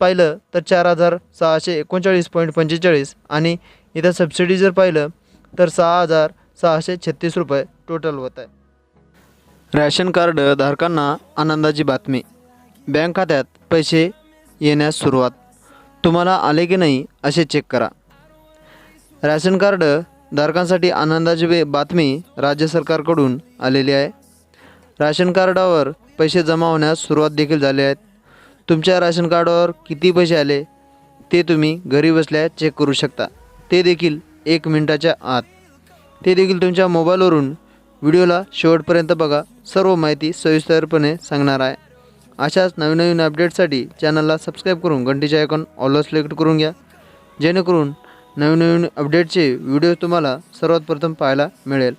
पाहिलं तर चार हजार सहाशे एकोणचाळीस पॉईंट पंचेचाळीस आणि इथं सबसिडी जर पाहिलं तर सहा हजार सहाशे छत्तीस रुपये टोटल होत आहे. रॅशन कार्ड धारकांना आनंदाची बातमी. बँक खात्यात पैसे येण्यास सुरुवात. तुम्हाला आले की नाही असे चेक करा. रॅशन कार्ड धारकांसाठी आनंदाची बे- बातमी राज्य सरकारकडून आलेली आहे. राशन कार्डावर पैसे जमा होण्यास सुरुवात देखील झाली आहेत तुमच्या राशन कार्डावर किती पैसे आले ते तुम्ही घरी बसल्या चेक करू शकता. ते देखील एक मिनटाच्या आत. ते देखील तुमच्या मोबाईलवरून व्हिडिओला शेवटपर्यंत बघा. सर्व माहिती सविस्तरपणे सांगणार आहे. अशाच नवीन नवीन अपडेटसाठी चॅनलला सबस्क्राईब करून घंटीचे आयकॉन ऑलवर सिलेक्ट करून घ्या. जेणेकरून नवीन नवीन अपडेटचे व्हिडिओ तुम्हाला सर्वात प्रथम पाहायला मिळेल.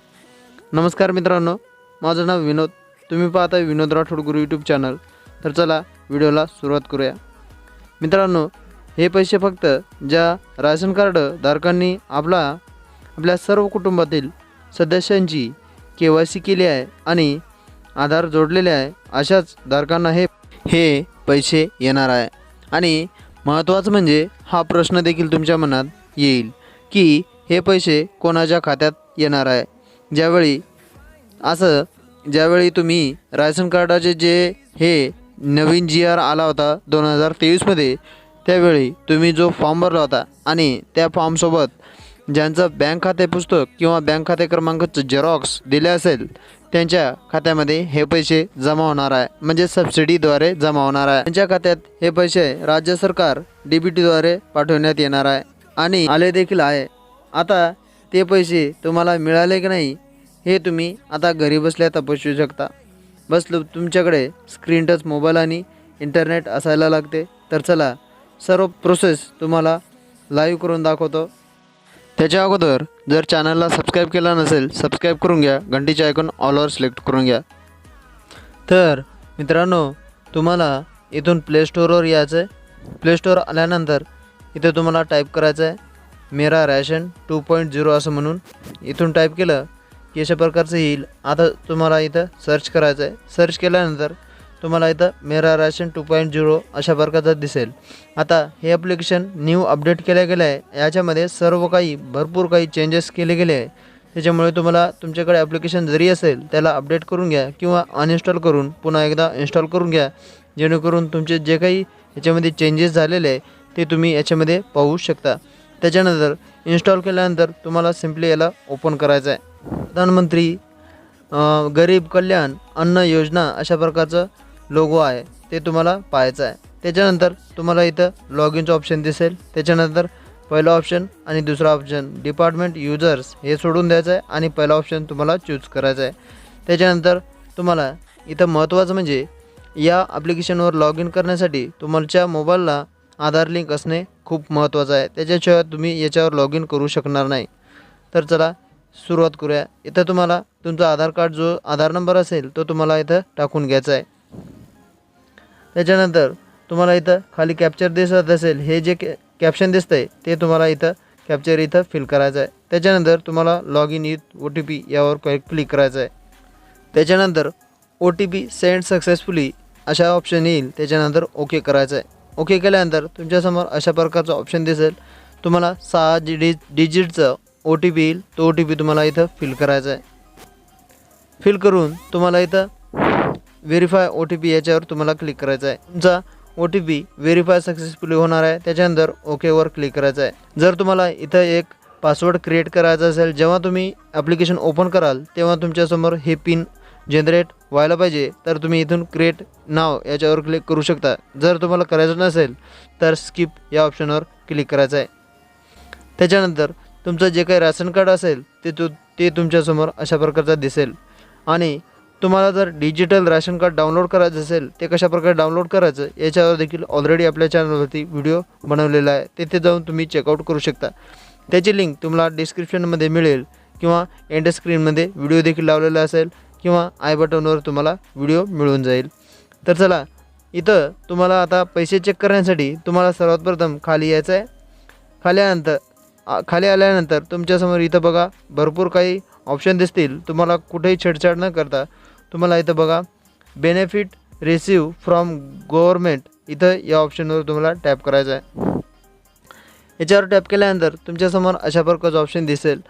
नमस्कार मित्रांनो. माझं नाव विनोद. तुम्ही पाहता विनोद राठोड गुरु यूट्यूब चॅनल तर चला व्हिडिओला सुरुवात करूया. मित्रांनो हे पैसे फक्त ज्या राशन कार्ड धारकांनी आपला आपल्या सर्व कुटुंबातील सदस्यांची के वाय सी केली आहे आणि आधार जोडलेले आहे अशाच धारकांना हे हे पैसे येणार आहे. आणि महत्त्वाचं म्हणजे हा प्रश्न देखील तुमच्या मनात येईल की हे पैसे कोणाच्या खात्यात येणार आहे? ज्यावेळी असं ज्यावेळी तुम्ही राशन कार्डाचे जे हे नवीन जी आर आला होता दोन हजार तेवीसमध्ये. त्यावेळी तुम्ही जो फॉर्म भरला होता आणि त्या फॉर्मसोबत ज्यांचं बँक खाते पुस्तक किंवा बँक खाते क्रमांकाचं झेरॉक्स दिले असेल त्यांच्या खात्यामध्ये हे पैसे जमा होणार आहे. म्हणजे सबसिडीद्वारे जमा होणार आहे. त्यांच्या खात्यात हे पैसे राज्य सरकार डी बी टीद्वारे पाठवण्यात येणार आहे. आणि आले देखील आहे. आता ते पैसे तुम्हाला मिळाले की नाही हे तुम्ही आता घरी बसल्या तपासू शकता. बस तुमच्याकडे स्क्रीन टच मोबाईल आणि इंटरनेट असायला लागते. तर चला सर्व प्रोसेस तुम्हाला लाईव्ह करून दाखवतो. त्याच्या अगोदर जर चॅनलला सबस्क्राईब केला नसेल सबस्क्राईब करून घ्या. घंटीचे आयकॉन ऑलवर सिलेक्ट करून घ्या. तर मित्रांनो तुम्हाला इथून प्ले स्टोअरवर यायचं आहे प्ले स्टोअर आल्यानंतर इथे तुम्हाला टाईप करायचं आहे मेरा रॅशन टू पॉईंट झिरो असं म्हणून. इथून टाईप केलं की अशा प्रकारचं येईल. आता तुम्हाला इथं सर्च करायचं आहे. सर्च केल्यानंतर तुम्हाला इथं मेरा राशन टू पॉईंट झिरो अशा प्रकारचं दिसेल. आता हे ॲप्लिकेशन न्यू अपडेट केलं गेलं आहे. याच्यामध्ये सर्व काही भरपूर काही चेंजेस केले गेले आहे. त्याच्यामुळे तुम्हाला तुमच्याकडे ॲप्लिकेशन जरी असेल त्याला अपडेट करून घ्या किंवा अनइन्स्टॉल करून पुन्हा एकदा इन्स्टॉल करून घ्या. जेणेकरून तुमचे जे काही याच्यामध्ये चेंजेस झालेले आहे ते तुम्ही याच्यामध्ये पाहू शकता. त्याच्यानंतर इन्स्टॉल केल्यानंतर तुम्हाला सिम्पली याला ओपन करायचं आहे. प्रधानमंत्री गरीब कल्याण अन्न योजना अशा प्रकारचं लोगो आहे. ते तुम्हाला पाहायचं आहे. त्याच्यानंतर तुम्हाला इथं लॉग इनचं ऑप्शन दिसेल. त्याच्यानंतर पहिलं ऑप्शन आणि दुसरा ऑप्शन डिपार्टमेंट युजर्स हे सोडून द्यायचं आहे आणि पहिला ऑप्शन तुम्हाला चूज करायचा आहे. त्याच्यानंतर तुम्हाला इथं महत्त्वाचं म्हणजे या ॲप्लिकेशनवर लॉग इन करण्यासाठी तुमच्या मोबाईलला आधार लिंक असणे खूप महत्त्वाचं आहे. त्याच्याशिवाय तुम्ही याच्यावर लॉग इन करू शकणार नाही. तर चला सुरुवात करूया. इथं तुम्हाला तुमचा आधार कार्ड जो आधार नंबर असेल तो तुम्हाला इथं टाकून घ्यायचा आहे. त्याच्यानंतर तुम्हाला इथं खाली कॅप्चर दिसत असेल हे जे कॅ कॅप्शन दिसतं आहे ते तुम्हाला इथं कॅप्चर इथं फिल करायचं आहे. त्याच्यानंतर तुम्हाला log in with O T P यावर क्लिक करायचं आहे. त्याच्यानंतर O T P send successfully अशा ऑप्शन येईल त्याच्यानंतर ओके करायचं आहे. ओके केल्यानंतर तुमच्यासमोर अशा प्रकारचं ऑप्शन दिसेल. तुम्हाला सहा जी डि डिजिटचं ओ टी पी येईल तो ओ टी पी तुम्हाला इथं फिल करायचा आहे. फिल करून तुम्हाला इथं व्हेरीफाय ओ टी पी याच्यावर तुम्हाला क्लिक करायचं आहे. तुमचा O T P verify successfully होणार आहे त्याच्यानंतर ओकेवर क्लिक करायचं आहे. जर तुम्हाला इथं एक पासवर्ड क्रिएट करायचा असेल जेव्हा तुम्ही ॲप्लिकेशन ओपन कराल तेव्हा तुमच्यासमोर हे पिन जनरेट व्हायला पाहिजे तर तुम्ही इथून क्रिएट नाव याच्यावर क्लिक करू शकता. जर तुम्हाला करायचं नसेल तर स्किप या ऑप्शनवर क्लिक करायचं आहे. त्याच्यानंतर तुमचं जे काही राशन कार्ड असेल ते तु ते तुमच्यासमोर अशा प्रकारचं दिसेल. आणि तुम्हाला जर डिजिटल राशन कार्ड डाउनलोड करायचं असेल ते कशाप्रकारे डाउनलोड करायचं याच्यावर देखील ऑलरेडी आपल्या चॅनलवरती व्हिडिओ बनवलेला आहे. तिथे जाऊन तुम्ही चेकआउट करू शकता. त्याची लिंक तुम्हाला डिस्क्रिप्शनमध्ये मिळेल किंवा एंड स्क्रीनमध्ये व्हिडिओ देखील लावलेला असेल किंवा आय बटनवर तुम्हाला व्हिडिओ मिळून जाईल. तर चला इथं तुम्हाला आता पैसे चेक करण्यासाठी तुम्हाला सर्वात प्रथम खाली यायचं आहे खाली आल्यानंतर खाली आल्यानंतर तुमच्यासमोर इथं बघा भरपूर काही ऑप्शन दिसतील. तुम्हाला कुठेही छेडछाड न करता तुम्हाला इथं बघा बेनिफिट रिसिव्ह फ्रॉम गव्हर्मेंट इथं या ऑप्शनवर तुम्हाला टॅप करायचं आहे. याच्यावर टॅप केल्यानंतर तुमच्यासमोर अशा प्रकारचं ऑप्शन दिसेल.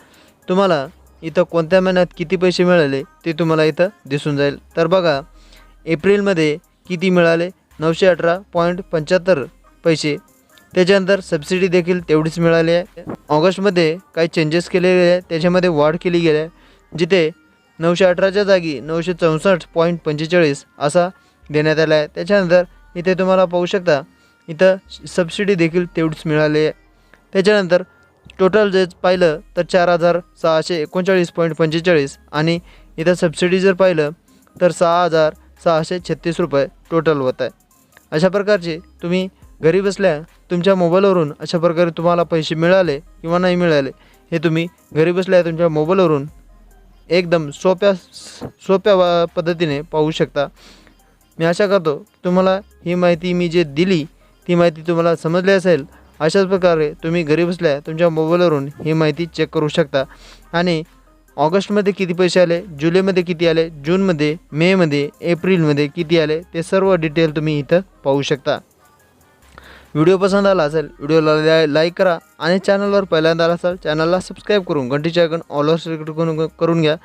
तुम्हाला इथं कोणत्या महिन्यात किती पैसे मिळाले ते तुम्हाला इथं दिसून जाईल. तर बघा एप्रिलमध्ये किती मिळाले? नऊशे अठरा पॉईंट पंच्याहत्तर पैसे. त्याच्यानंतर सबसिडी देखील तेवढीच मिळाली आहे. ऑगस्टमध्ये काही चेंजेस केलेले आहे त्याच्यामध्ये वाढ केली गेली आहे. जिथे नऊशे अठराच्या जागी नऊशे चौसष्ट पॉईंट पंचेचाळीस असा देण्यात आला आहे. त्याच्यानंतर इथे तुम्हाला पाहू शकता इथं सबसिडी देखील तेवढीच मिळाली आहे. त्याच्यानंतर टोटल जे पाहिलं तर चार हजार सहाशे एकोणचाळीस पॉईंट पंचेचाळीस आणि इथं सबसिडी जर पाहिलं तर सहा हजार सहाशे छत्तीस रुपये टोटल होत आहे. अशा प्रकारचे तुम्ही घरी बसल्या तुमच्या मोबाईलवरून अशा प्रकारे तुम्हाला पैसे मिळाले किंवा नाही मिळाले हे तुम्ही घरी बसल्या तुमच्या मोबाईलवरून एकदम सोप्या सोप्या पद्धतीने पाहू शकता. मी आशा करतो तुम्हाला ही माहिती मी जे दिली ती माहिती तुम्हाला समजली असेल अशाच प्रकारे तुम्ही घरी बसल्या तुमच्या मोबाईलवरून ही माहिती चेक करू शकता. आणि ऑगस्टमध्ये किती पैसे आले जुलैमध्ये किती आले जूनमध्ये मेमध्ये एप्रिलमध्ये किती आले ते सर्व डिटेल तुम्ही इथं पाहू शकता. व्हिडिओ पसंत आला असेल व्हिडिओला लाईक करा आणि चॅनलवर पहिल्यांदा आला असाल चॅनलला सबस्क्राईब करून घंटीच्या आयकन ऑलवर सिलेक्ट करून करून घ्या.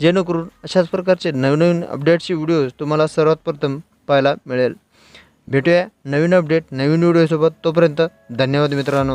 जेणेकरून अशाच प्रकारचे नवनवीन अपडेटचे व्हिडिओज तुम्हाला सर्वात प्रथम पाहायला मिळेल. भेटूया नवीन अपडेट नवीन व्हिडिओसोबत तोपर्यंत धन्यवाद मित्रांनो.